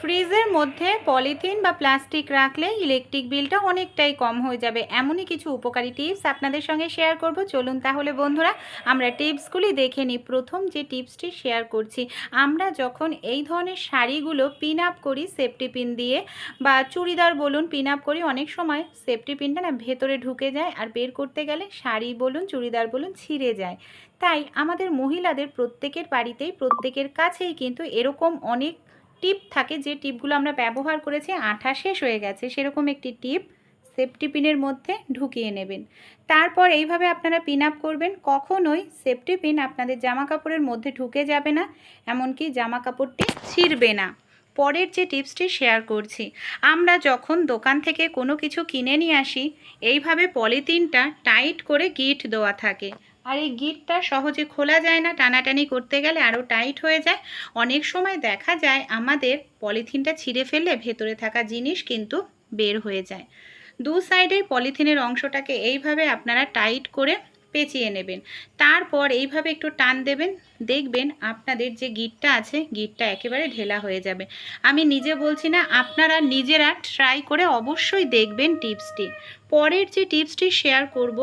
ফ্রিজের মধ্যে পলিথিন বা প্লাস্টিক রাখলে ইলেকট্রিক বিলটা অনেকটাই কম হয়ে যাবে। এমনই কিছু উপকারী টিপস আপনাদের সঙ্গে শেয়ার করব। চলুন তাহলে বন্ধুরা, আমরা টিপসগুলি দেখে নিই। প্রথম যে টিপসটি শেয়ার করছি, আমরা যখন এই ধরনের শাড়িগুলো পিন আপ করি সেফটি পিন দিয়ে, বা চুড়িদার বলুন পিন আপ করি, অনেক সময় সেফটি পিনটা না ভেতরে ঢুকে যায় আর বের করতে গেলে শাড়ি বলুন, চুড়িদার বলুন ছিঁড়ে যায়। তাই আমাদের মহিলাদের প্রত্যেকের বাড়িতেই, প্রত্যেকের কাছেই কিন্তু এরকম অনেক টিপ থাকে যে টিপগুলো আমরা ব্যবহার করেছি আঠা শেষ হয়ে গেছে, সেরকম একটি টিপ সেফটি পিনের মধ্যে ঢুকিয়ে নেবেন। তারপর এইভাবে আপনারা পিন আপ করবেন। কখনোই সেফটি পিন আপনাদের জামা কাপড়ের মধ্যে ঢুকে যাবে না, এমনকি জামা কাপড়টি ছিঁড়বে না। পরের যে টিপসটি শেয়ার করছি, আমরা যখন দোকান থেকে কোনো কিছু কিনে নিয়ে আসি, এইভাবে পলিথিনটা টাইট করে গিট দেওয়া থাকে। আর এই গিটটা সহজে খোলা যায় না, টানাটানি করতে গেলে আরও টাইট হয়ে যায়। অনেক সময় দেখা যায় আমাদের পলিথিনটা ছিঁড়ে ফেললে ভেতরে থাকা জিনিস কিন্তু বের হয়ে যায়। দু সাইডেই পলিথিনের অংশটাকে এইভাবে আপনারা টাইট করে পেঁচিয়ে নেবেন। তারপর এইভাবে একটু টান দেবেন, দেখবেন আপনাদের যে গিটটা আছে, গিটটা একেবারে ঢেলা হয়ে যাবে। আমি নিজে বলছি না, আপনারা নিজেরা ট্রাই করে অবশ্যই দেখবেন টিপসটি। পরের যে টিপসটি শেয়ার করব,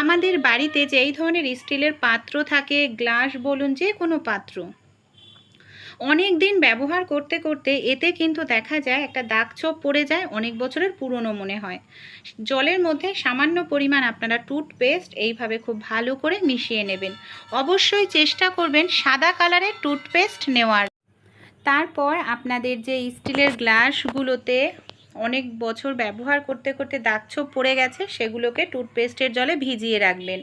আমাদের বাড়িতে যে এই ধরনের স্টিলের পাত্র থাকে, গ্লাস বলুন যে কোনো পাত্র, অনেক দিন ব্যবহার করতে করতে এতে কিন্তু দেখা যায় একটা দাগ ছোপ পড়ে যায়, অনেক বছরের পুরনো মনে হয়। জলের মধ্যে সামান্য পরিমাণ আপনারা টুথপেস্ট এইভাবে খুব ভালো করে মিশিয়ে নেবেন। অবশ্যই চেষ্টা করবেন সাদা কালারের টুথপেস্ট নেওয়ার। তারপর আপনাদের যে স্টিলের গ্লাসগুলোতে অনেক বছর ব্যবহার করতে করতে দাগ ছোপ পড়ে গেছে, সেগুলোকে টুথপেস্টের জলে ভিজিয়ে রাখবেন।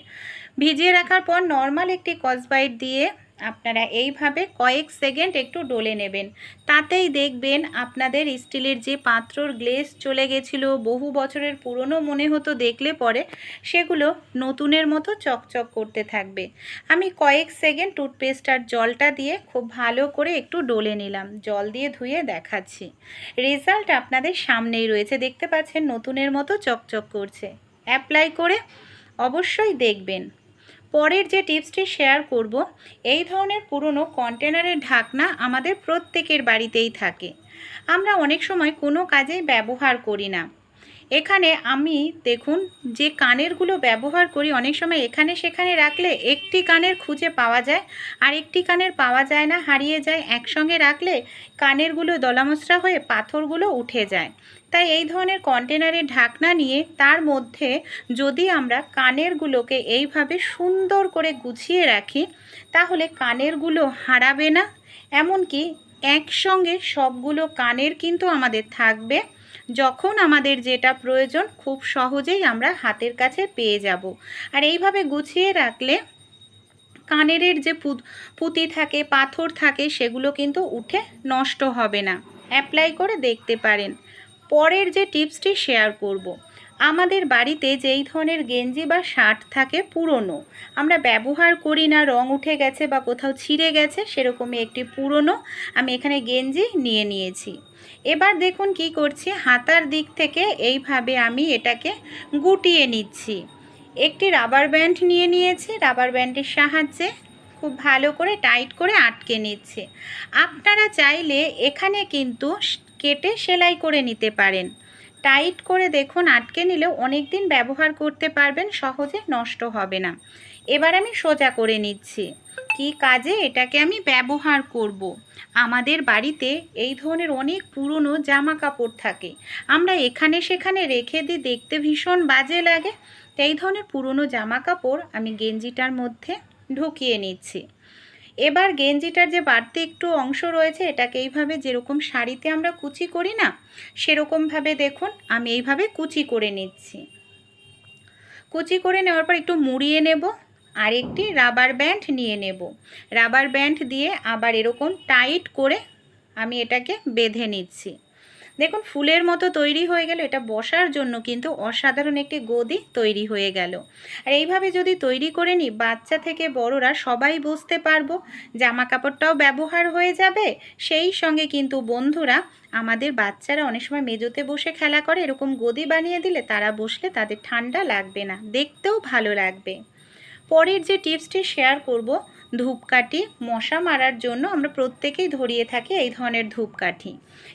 ভিজিয়ে রাখার পর নর্মাল একটি কসবাইট দিয়ে আপনারা এইভাবে কয়েক সেকেন্ড একটু ডলে নেবেন। তাতেই দেখবেন আপনাদের স্টিলের যে পাত্রর গ্লেস চলে গেছিল, বহু বছরের পুরনো মনে হতো দেখলে পরে সেগুলো নতুনের মতো চকচক করতে থাকবে। আমি কয়েক সেকেন্ড টুথপেস্ট আর জলটা দিয়ে খুব ভালো করে একটু ডলে নিলাম, জল দিয়ে ধুয়ে দেখাচ্ছি। রেজাল্ট আপনাদের সামনেই রয়েছে, দেখতে পাচ্ছেন নতুনের মতো চকচক করছে। অ্যাপ্লাই করে অবশ্যই দেখবেন। পরের যে টিপসটি শেয়ার করব, এই ধরনের পুরনো কন্টেনারের ঢাকনা আমাদের প্রত্যেকের বাড়িতেই থাকে। আমরা অনেক সময় কোনো কাজেই ব্যবহার করি না। এখানে আমি, দেখুন, যে কানেরগুলো ব্যবহার করি, অনেক সময় এখানে সেখানে রাখলে একটি কানের খুঁজে পাওয়া যায়, আর একটি কানের পাওয়া যায় না, হারিয়ে যায়, একসঙ্গে রাখলে কানেরগুলো দলামসরা হয়ে পাথরগুলো উঠে যায়। তাই এই ধরনের কন্টেনারের ঢাকনা নিয়ে, তার মধ্যে যদি আমরা কানেরগুলোকে এইভাবে সুন্দর করে গুছিয়ে রাখি, তাহলে কানেরগুলো হারাবে না। এমনকি একসঙ্গে সবগুলো কানের কিন্তু আমাদের থাকবে। যখন আমাদের যেটা প্রয়োজন, খুব সহজেই আমরা হাতের কাছে পেয়ে যাব। আর এইভাবে গুছিয়ে রাখলে কানের যে পুঁতি থাকে, পাথর থাকে, সেগুলো কিন্তু উঠে নষ্ট হবে না। অ্যাপ্লাই করে দেখতে পারেন। পরের যে টিপসটি শেয়ার করব। আমাদের বাড়িতে যেই ধরনের গেঞ্জি বা শার্ট থাকে পুরনো, আমরা ব্যবহার করি না, রং উঠে গেছে বা কোথাও ছিঁড়ে গেছে, সেরকমই একটি পুরনো আমি এখানে গেঞ্জি নিয়ে নিয়েছি। এবার দেখুন কি করছি, হাতার দিক থেকে এইভাবে আমি এটাকে গুটিয়ে নিচ্ছি। একটি রাবার ব্যান্ড নিয়ে নিয়েছি, রাবার ব্যান্ডের সাহায্যে খুব ভালো করে টাইট করে আটকে নিচ্ছে। আপনারা চাইলে এখানে কিন্তু কেটে সেলাই করে নিতে পারেন। টাইট করে দেখুন, আটকে নিলেও অনেক দিন ব্যবহার করতে পারবেন, সহজে নষ্ট হবে না। এবার আমি সোজা করে নিচ্ছি। কি কাজে এটাকে আমি ব্যবহার করব। আমাদের বাড়িতে এই ধরনের অনেক পুরনো জামা কাপড় থাকে। আমরা এখানে সেখানে রেখে দিই, দেখতে ভীষণ বাজে লাগে। এই ধরনের পুরনো জামা কাপড় আমি গেঞ্জিটার মধ্যে ঢুকিয়ে নিচ্ছি। এবার গেঞ্জিটার যে বাড়তি একটু অংশ রয়েছে, এটাকে এইভাবে যেরকম শাড়িতে আমরা কুচি করি না, সেরকমভাবে দেখুন, আমি এইভাবে কুচি করে নিচ্ছি। কুচি করে নেওয়ার পর একটু মুড়িয়ে নেব, আর একটি রাবার ব্যান্ড নিয়ে নেব। রাবার ব্যান্ড দিয়ে আবার এরকম টাইট করে আমি এটাকে বেঁধে নিচ্ছি। দেখুন, ফুলের মতো তৈরি হয়ে গেল, এটা বসার জন্য কিন্তু অসাধারণ একটি গদি তৈরি হয়ে গেল। আর এইভাবে যদি তৈরি করে নিই, বাচ্চা থেকে বড়রা সবাই বুঝতে পারব জামা কাপড়টাও ব্যবহার হয়ে যাবে। সেই সঙ্গে কিন্তু বন্ধুরা, আমাদের বাচ্চারা অনেক সময় মেজোতে বসে খেলা করে, এরকম গদি বানিয়ে দিলে তারা বসলে তাদের ঠান্ডা লাগবে না, দেখতেও ভালো লাগবে। পরের যে টিপসটি শেয়ার করব ধূপকাঠি মশা মারার জন্য আমরা প্রত্যেকেই ধরিয়ে থাকি এই ধরনের ধূপকাঠি।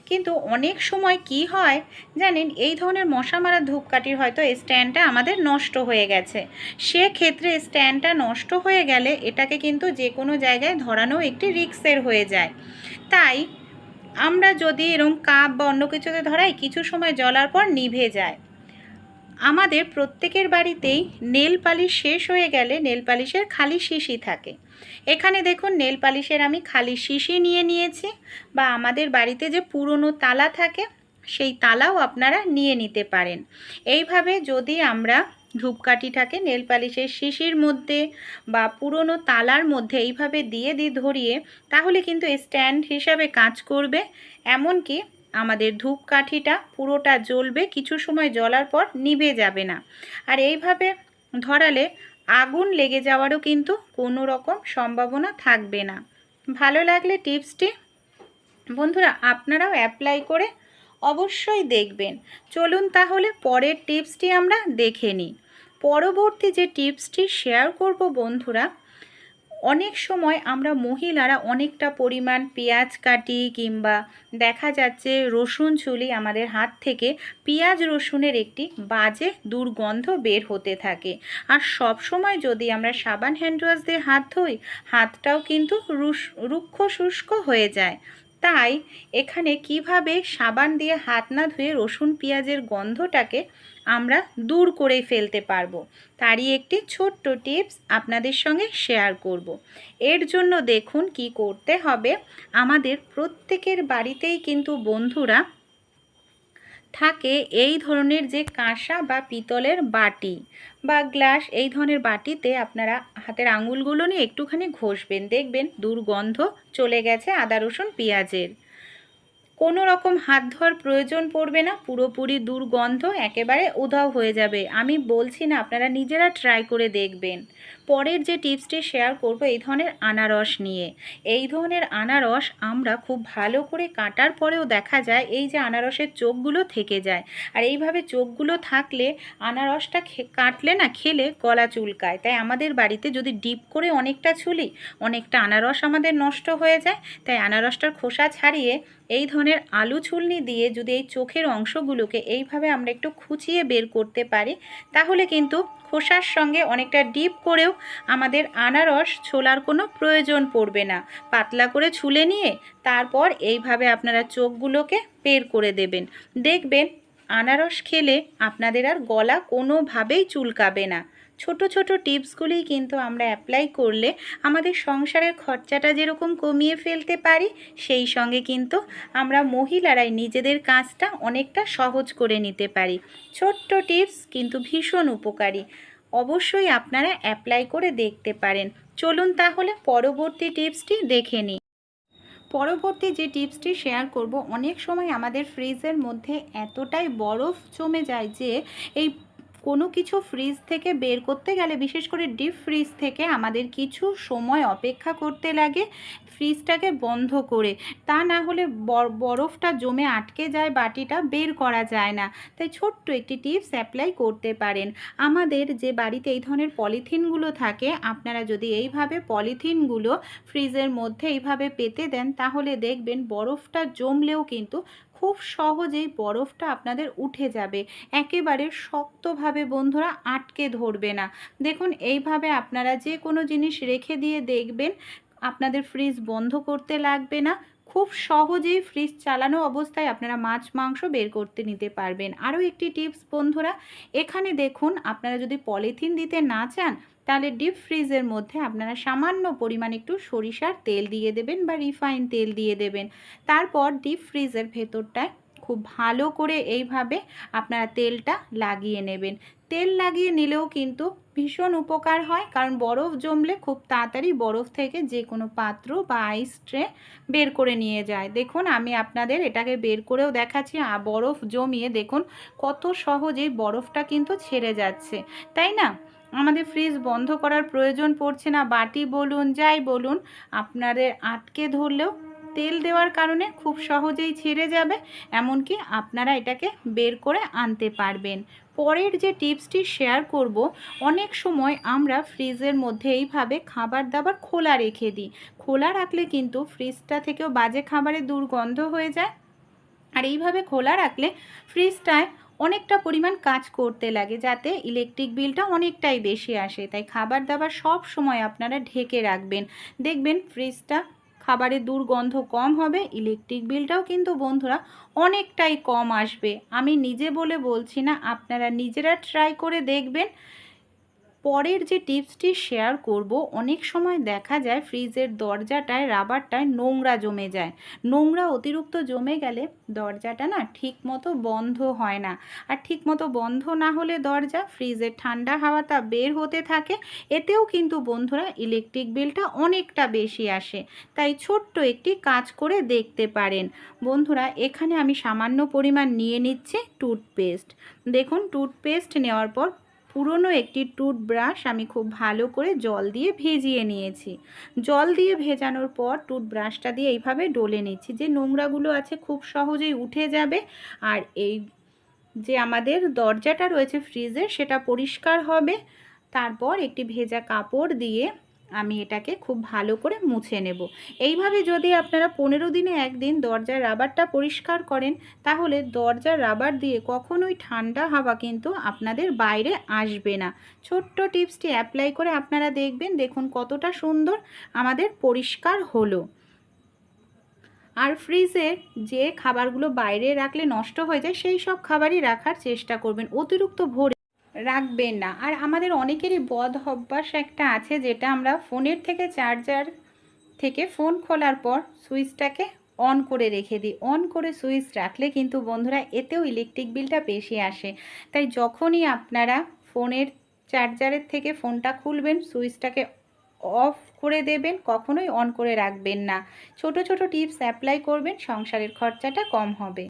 কিন্তু অনেক সময় কি হয় জানেন, এই ধরনের মশা মারার ধূপকাঠির হয়তো এই স্ট্যান্ডটা আমাদের নষ্ট হয়ে গেছে। সেক্ষেত্রে স্ট্যান্ডটা নষ্ট হয়ে গেলে এটাকে কিন্তু যে কোনো জায়গায় ধরানো একটি রিক্সের হয়ে যায়। তাই আমরা যদি এরকম কাপ বা অন্য কিছুতে ধরাই, কিছু সময় জলার পর নিভে যায়। আমাদের প্রত্যেকের বাড়িতেই নেল পালিশ শেষ হয়ে গেলে নেল পালিশের খালি শিশি থাকে। এখানে দেখুন নেল পালিশের আমি খালি শিশি নিয়ে নিয়েছি বা আমাদের বাড়িতে যে পুরনো তালা থাকে, সেই তালাও আপনারা নিয়ে নিতে পারেন। এইভাবে যদি আমরা ধূপকাঠিটাকে নেল পালিশের শিশির মধ্যে বা পুরনো তালার মধ্যে এইভাবে দিয়ে দিই ধরিয়ে, তাহলে কিন্তু স্ট্যান্ড হিসাবে কাজ করবে। এমনকি আমাদের ধূপকাঠিটা পুরোটা জ্বলবে, কিছু সময় জ্বলার পর নিভে যাবে না। আর এইভাবে ধরালে আগুন লেগে যাওয়ারও কিন্তু কোনো রকম সম্ভাবনা থাকবে না। ভালো লাগলে টিপসটি বন্ধুরা আপনারাও অ্যাপ্লাই করে অবশ্যই দেখবেন। চলুন তাহলে পরের টিপসটি আমরা দেখে নিই। পরবর্তী যে টিপসটি শেয়ার করব বন্ধুরা অনেক সময় আমরা মহিলারা অনেকটা পরিমাণ পেঁয়াজ কাটি কিংবা দেখা যাচ্ছে রসুন ছুলি আমাদের হাত থেকে পেঁয়াজ রসুনের একটি বাজে দুর্গন্ধ বের হতে থাকে। আর সব সময় যদি আমরা সাবান হ্যান্ড ওয়াশ দিয়ে হাত ধুই, হাতটাও কিন্তু রুক্ষ শুষ্ক হয়ে যায়। তাই এখানে কীভাবে সাবান দিয়ে হাত না ধুয়ে রসুন পেঁয়াজের গন্ধটাকে আমরা দূর করে ফেলতে পারব। তারই একটি ছোট্ট টিপস আপনাদের সঙ্গে শেয়ার করব। এর জন্য দেখুন কি করতে হবে। আমাদের প্রত্যেকের বাড়িতেই কিন্তু বন্ধুরা থাকে এই ধরনের যে কাঁসা বা পিতলের বাটি বা গ্লাস, এই ধরনের বাটিতে আপনারা হাতের আঙুলগুলো নিয়ে একটুখানি ঘষবেন। দেখবেন দুর্গন্ধ চলে গেছে আদা, রসুন, পেঁয়াজের। কোনো রকম হাত ধোয়ার প্রয়োজন পড়বে না, পুরোপুরি দুর্গন্ধ একেবারে উধাও হয়ে যাবে। আমি বলছি না, আপনারা নিজেরা ট্রাই করে দেখবেন। পরের যে টিপসটি শেয়ার করব, এই ধরনের আনারস নিয়ে। এই ধরনের আনারস আমরা খুব ভালো করে কাটার পরেও দেখা যায়, এই যে আনারসের চোখগুলো থেকে যায়। আর এইভাবে চোখগুলো থাকলে আনারসটা কাটলে না খেলে গলা চুলকায়। তাই আমাদের বাড়িতে যদি ডিপ করে অনেকটা ছুলি, অনেকটা আনারস আমাদের নষ্ট হয়ে যায়। তাই আনারসটার খোসা ছাড়িয়ে এই ধরনের আলু ছুলনি দিয়ে যদি এই চোখের অংশগুলোকে এইভাবে আমরা একটু খুঁচিয়ে বের করতে পারি, তাহলে কিন্তু খোসার সঙ্গে অনেকটা ডিপ করেও আমাদের আনারস ছোলার কোনো প্রয়োজন পড়বে না। পাতলা করে ছুলে নিয়ে তারপর এইভাবে আপনারা চোখগুলোকে বের করে দেবেন। দেখবেন আনারস খেলে আপনাদের আর গলা কোনোভাবেই চুলকাবে না। ছোট ছোট টিপসগুলিই কিন্তু আমরা অ্যাপ্লাই করলে আমাদের সংসারের খরচাটা যেরকম কমিয়ে ফেলতে পারি, সেই সঙ্গে কিন্তু আমরা মহিলারাই নিজেদের কাজটা অনেকটা সহজ করে নিতে পারি। ছোট্ট টিপস কিন্তু ভীষণ উপকারী। অবশ্যই আপনারা অ্যাপ্লাই করে দেখতে পারেন। চলুন তাহলে পরবর্তী টিপসটি দেখে নিই। পরবর্তী যে টিপসটি শেয়ার করব, অনেক সময় আমাদের ফ্রিজের মধ্যে এতটাই বরফ জমে যায় যে, এই কোনো কিছু ফ্রিজ থেকে বের করতে গেলে, বিশেষ করে ডিপ ফ্রিজ থেকে আমাদের কিছু সময় অপেক্ষা করতে লাগে ফ্রিজটাকে বন্ধ করে। তা না হলে বর- বরফটা জমে আটকে যায়, বাটিটা বের করা যায় না। তাই ছোট্ট একটি টিপস অ্যাপ্লাই করতে পারেন। আমাদের যে বাড়িতে এই ধরনের পলিথিনগুলো থাকে, আপনারা যদি এইভাবে পলিথিনগুলো ফ্রিজের মধ্যে এইভাবে পেতে দেন, তাহলে দেখবেন বরফটা জমলেও কিন্তু খুব সহজেই বরফটা আপনাদের উঠে যাবে। একেবারে শক্তভাবে বন্ধুরা আটকে ধরবে না। দেখুন, এইভাবে আপনারা যে কোনো জিনিস রেখে দিয়ে দেখবেন, আপনাদের ফ্রিজ বন্ধ করতে লাগবে না। খুব সহজেই ফ্রিজ চালানো অবস্থায় আপনারা মাছ, মাংস বের করতে নিতে পারবেন। আরও একটি টিপস বন্ধুরা, এখানে দেখুন, আপনারা যদি পলিথিন দিতে না চান তাহলে ডিপ ফ্রিজের মধ্যে আপনারা সামান্য পরিমাণ একটু সরিষার তেল দিয়ে দেবেন বা রিফাইন তেল দিয়ে দেবেন। তারপর ডিপ ফ্রিজের ভেতরটায় খুব ভালো করে এইভাবে আপনারা তেলটা লাগিয়ে নেবেন। তেল লাগিয়ে নিলেও কিন্তু ভীষণ উপকার হয়, কারণ বরফ জমলে খুব তাড়াতাড়ি বরফ থেকে যে কোনো পাত্র বা আইস ট্রে বের করে নিয়ে যায়। দেখুন, আমি আপনাদের এটাকে বের করেও দেখাচ্ছি বরফ জমিয়ে দেখুন কত সহজেই বরফটা কিন্তু ছেড়ে যাচ্ছে। তাই না? আমাদের ফ্রিজ বন্ধ করার প্রয়োজন পড়ছে না। বাটি বলুন, যাই বলুন, আপনাদের আটকে ধরলেও তেল দেওয়ার কারণে খুব সহজেই ছেড়ে যাবে, এমনকি আপনারা এটাকে বের করে আনতে পারবেন। পরের যে টিপসটি শেয়ার করব, অনেক সময় আমরা ফ্রিজের মধ্যে এইভাবে খাবার দাবার খোলা রেখে দিই। খোলা রাখলে কিন্তু ফ্রিজটা থেকেও বাজে খাবারের দুর্গন্ধ হয়ে যায়। আর এইভাবে খোলা রাখলে ফ্রিজটায় অনেকটা পরিমাণ কাজ করতে লাগে যাতে ইলেকট্রিক বিলটা অনেকটাই বেশি আসে। তাই খাবার দাবার সব সময় আপনারা ঢেকে রাখবেন। দেখবেন ফ্রিজটা খাবারের দুর্গন্ধ কম হবে ইলেকট্রিক বিলটাও কিন্তু বন্ধুরা অনেকটাই কম আসবে। আমি নিজে বলে বলছি না, আপনারা নিজেরা ট্রাই করে দেখবেন। পরের যে টিপসটি শেয়ার করব, অনেক সময় দেখা যায় ফ্রিজের দরজাটায়, রাবারটায় নোংরা জমে যায়। নোংরা অতিরিক্ত জমে গেলে দরজাটা না ঠিক মতো বন্ধ হয় না। আর ঠিক মতো বন্ধ না হলে দরজা, ফ্রিজের ঠান্ডা হাওয়াটা বের হতে থাকে। এতেও কিন্তু বন্ধুরা ইলেকট্রিক বিলটা অনেকটা বেশি আসে। তাই ছোট্ট একটি কাজ করে দেখতে পারেন। বন্ধুরা, এখানে আমি সামান্য পরিমাণ নিয়ে নিচ্ছি টুথপেস্ট দেখুন টুথপেস্ট নেওয়ার পর পুরনো একটি টুথব্রাশ আমি খুব ভালো করে জল দিয়ে ভেজিয়ে নিয়েছি। জল দিয়ে ভেজানোর পর টুথব্রাশটা দিয়ে এইভাবে ডলে নিচ্ছি যে নোংরাগুলো আছে খুব সহজেই উঠে যাবে আর এই যে আমাদের দরজাটা রয়েছে ফ্রিজে সেটা পরিষ্কার হবে। তারপর একটি ভেজা কাপড় দিয়ে আমি এটাকে খুব ভালো করে মুছে নেব। এইভাবে যদি আপনারা পনেরো দিনে একদিন দরজার রাবারটা পরিষ্কার করেন, তাহলে দরজার রাবার দিয়ে কখনোই ঠান্ডা হাওয়া কিন্তু আপনাদের বাইরে আসবে না। ছোট্ট টিপসটি অ্যাপ্লাই করে আপনারা দেখবেন, দেখুন কতটা সুন্দর আমাদের পরিষ্কার হলো। আর ফ্রিজে যে খাবারগুলো বাইরে রাখলে নষ্ট হয়ে যায়, সেই সব খাবারই রাখার চেষ্টা করবেন। অতিরিক্ত ভরে রাখবেন না। আর আমাদের অনেকেরই বদ অভ্যাস একটা আছে যেটা আমরা ফোনের থেকে চার্জার থেকে ফোন খোলার পর সুইচটাকে অন করে রেখে দিই। অন করে সুইচ রাখলে কিন্তু বন্ধুরা এতেও ইলেকট্রিক বিলটা বেশি আসে। তাই যখনই আপনারা ফোনের চার্জারের থেকে ফোনটা খুলবেন, সুইচটাকে অফ করে দেবেন, কখনোই অন করে রাখবেন না। ছোট ছোট টিপস অ্যাপ্লাই করবেন, সংসারের খরচাটা কম হবে।